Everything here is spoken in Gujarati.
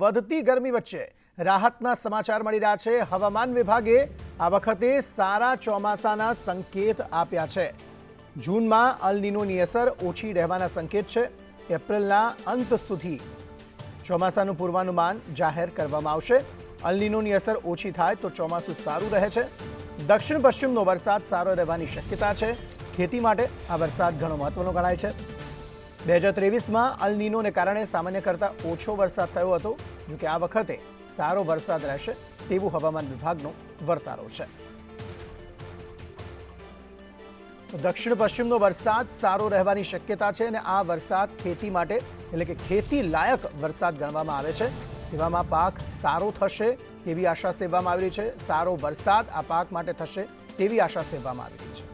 વધતી ગરમી વચ્ચે રાહતના સમાચાર મળી રહ્યા છે. હવામાન વિભાગે આ વખતે સારા ચોમાસાના સંકેત આપ્યા છે. જૂનમાં અલનીનોની અસર ઓછી રહેવાના સંકેત છે. એપ્રિલના અંત સુધી ચોમાસાનું પૂર્વાનુમાન જાહેર કરવામાં આવશે. અલનીનોની અસર ઓછી થાય તો ચોમાસું સારું રહે છે. દક્ષિણ પશ્ચિમનો વરસાદ સારો રહેવાની શક્યતા છે. ખેતી માટે આ વરસાદ ઘણો મહત્વનો ગણાય છે. બે હજાર ત્રેવીસમાં અલનીનોને કારણે સામાન્ય કરતાં ઓછો વરસાદ થયો હતો જોકે આ વખતે સારો વરસાદ રહેશે તેવું હવામાન વિભાગનો વર્તારો છે. દક્ષિણ પશ્ચિમનો વરસાદ સારો રહેવાની શક્યતા છે અને આ વરસાદ ખેતી માટે, એટલે કે ખેતી લાયક વરસાદ ગણવામાં આવે છે. એવામાં પાક સારો થશે તેવી આશા સેવવામાં આવી રહી છે. સારો વરસાદ આ પાક માટે થશે તેવી આશા સેવવામાં આવી રહી છે.